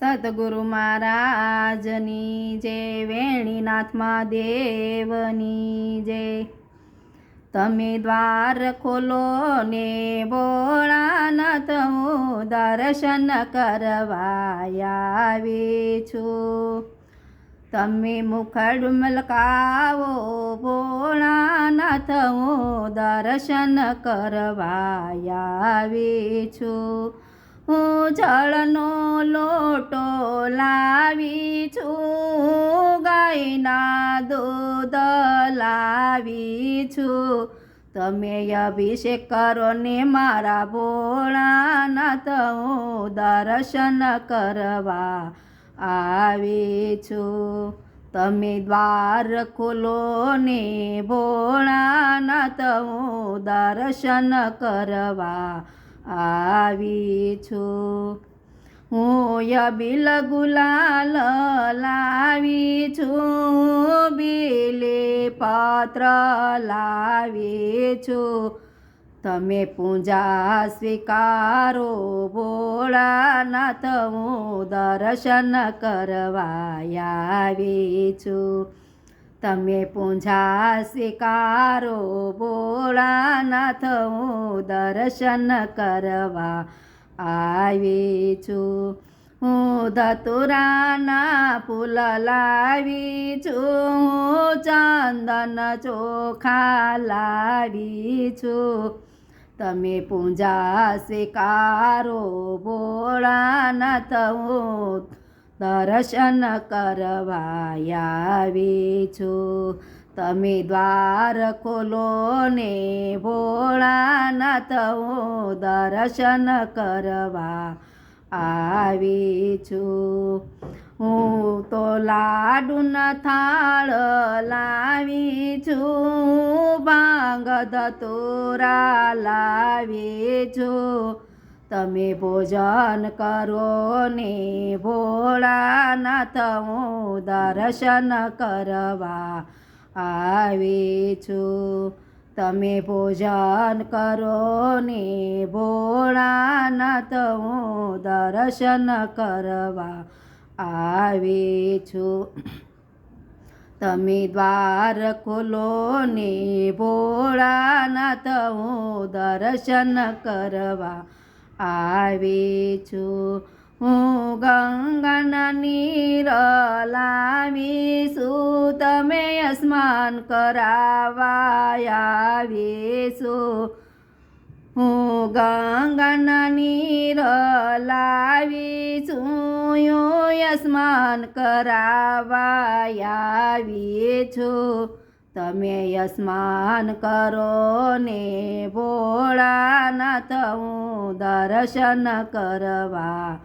સદગુરુ મહારાજની જય વેણીનાથમાં દેવની જય તમે દ્વાર ખોલો ને ભોળાનાથ હું દર્શન કરવા આવી છું. તમે મુખડ મલકાવો, ભોળાનાથ હું દર્શન કરવા છું. હું જળનો લોટો લાવી છું, ગાયના દૂધ લાવી છું. તમે અભિષેક કરો ને મારા ભોળાનાથ, હું દર્શન કરવા આવી છું. તમે દ્વાર ખોલો ને ભોળાનાથ, હું દર્શન કરવા આવી છું. હું યબિલ ગુલાલ લાવી છું. બિલે પત્ર લાવી છું. તમે પૂજા સ્વીકારો, ભોળાનાથ હું દર્શન કરવા છું. તમે પૂજા સ્વીકારો ભોળાનાથ હું દર્શન કરવા આવી છું. હું ધતુરાના ફૂલ લાવી છું. હું ચંદન ચોખા લાવી છું. તમે પૂજા સ્વીકારો, ભોળાનાથ હું દર્શન કરવા આવી છું. તમે દ્વાર ખોલો ને ભોળાનાથ હું દર્શન કરવા આવી છું. હું તો લાડુના થાળ લાવી છું, ભાંગ ધતુરા લાવી છું. તમે ભોજન કરો ને ભોળાનાથ હું દર્શન કરવા આવી છું. તમે ભોજન કરો ને ભોળાનાથ, હું દર્શન કરવા આવે છું. તમે દ્વાર ખોલો ને ભોળાનાથ, હું દર્શન કરવા આવે છું. હું ગંગાના નીર લાવીશું તમે સ્નાન કરાવા આવીશું હું ગંગાના નીર લાવીશું સ્નાન કરાવા આવી છું તમે યસ્માન કરો ને ભોળાનાથ, હું દર્શન કરવા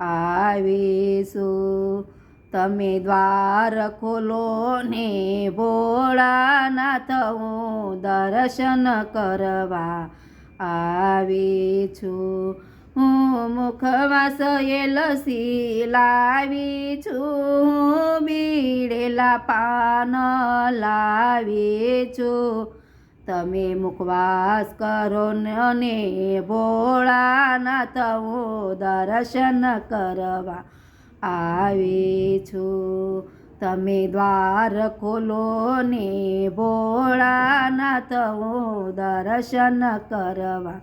આવીશું. તમે દ્વાર ખોલો ને ભોળાનાથ, હું દર્શન કરવા આવી છું હું મુખવાસ એ લસી લાવી છું બીડેલા પાન લાવી છું તમે મુખવાસ કરો ને ભોળાનાથ હું દર્શન કરવા આવી છું. તમે દ્વાર ખોલો ને ભોળાનાથ હું દર્શન કરવા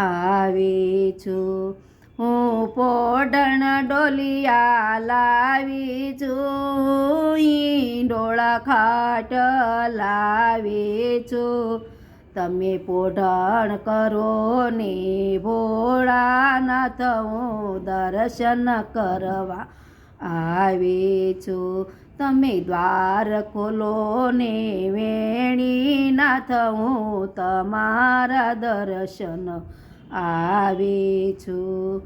આવી છું. હું પોઢણ ડોલિયા લાવી છું. ખાટ લાવી છું તમે પોઢણ કરો ને ભોળાનાથ, હું દર્શન કરવા આવી છું તમે દ્વાર ખોલો ને વેણીનાથ, હું તમારા દર્શન આવી છું